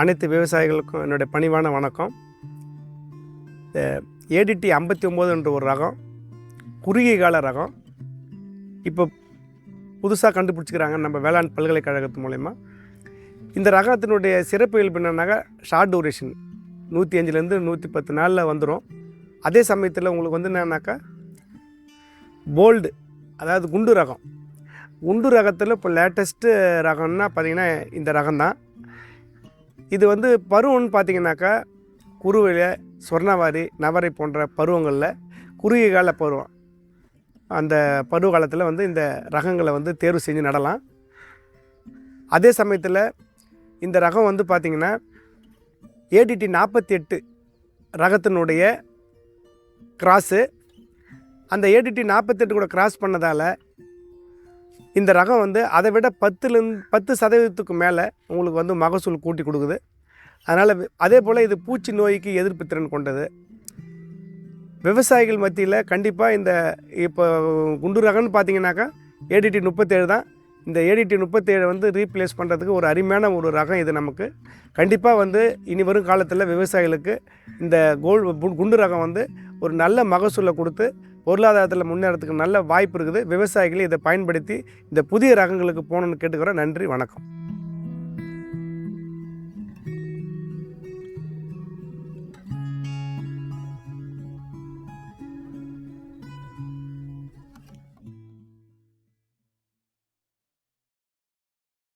அனைத்து விவசாயிகளுக்கும் என்னுடைய பணிவான வணக்கம். இந்த ஏடிடி ஐம்பத்தி ஒம்பது என்ற ஒரு ரகம் குறுகிய கால ரகம் இப்போ புதுசாக கண்டுபிடிச்சிக்கிறாங்க நம்ம வேளாண் பல்கலைக்கழகத்து மூலயமா. இந்த ரகத்தினுடைய சிறப்பு இயல்பு என்னன்னாக்கா ஷார்ட் டூரேஷன் நூற்றி அஞ்சுலேருந்து நூற்றி பத்து நாளில் வந்துடும் அதே சமயத்தில் உங்களுக்கு வந்து என்னன்னாக்கா போல்டு அதாவது குண்டு ரகம். குண்டு ரகத்தில் இப்போ லேட்டஸ்ட்டு ரகம்னா பார்த்திங்கன்னா இந்த ரகம் தான் இது வந்து பருவம்னு பார்த்தீங்கன்னாக்கா குருவில சொர்ணவாரி நவரை போன்ற பருவங்களில் குறுகிய கால பருவம். அந்த பருவ காலத்தில் வந்து இந்த ரகங்களை வந்து தேர்வு செஞ்சு நடலாம். அதே சமயத்தில் இந்த ரகம் வந்து பார்த்திங்கன்னா ஏடிடி நாற்பத்தி எட்டு ரகத்தினுடைய கிராஸு அந்த ஏடிடி நாற்பத்தெட்டு கூட கிராஸ் பண்ணதால் இந்த ரகம் வந்து அதை விட பத்துலேருந்து பத்து சதவீதத்துக்கு மேலே உங்களுக்கு வந்து மகசூல் கூட்டி கொடுக்குது. அதனால் அதே போல் இது பூச்சி நோய்க்கு எதிர்ப்பு திறன் கொண்டது. விவசாயிகள் மத்தியில் கண்டிப்பாக இந்த இப்போ குண்டு ரகம்னு பார்த்தீங்கன்னாக்கா ஏடிடி முப்பத்தேழு தான். இந்த ஏடிடி முப்பத்தேழு வந்து ரீப்ளேஸ் பண்ணுறதுக்கு ஒரு அருமையான ஒரு ரகம் இது நமக்கு. கண்டிப்பாக வந்து இனி வரும் காலத்தில் விவசாயிகளுக்கு இந்த கோல் குண்டு ரகம் வந்து ஒரு நல்ல மகசூலை கொடுத்து பொருளாதாரத்தில் முன்னேறதுக்கு நல்ல வாய்ப்பு இருக்குது. விவசாயிகள் இதை பயன்படுத்தி இந்த புதிய ரகங்களுக்கு போகணுன்னு கேட்டுக்கிறேன் நன்றி வணக்கம்.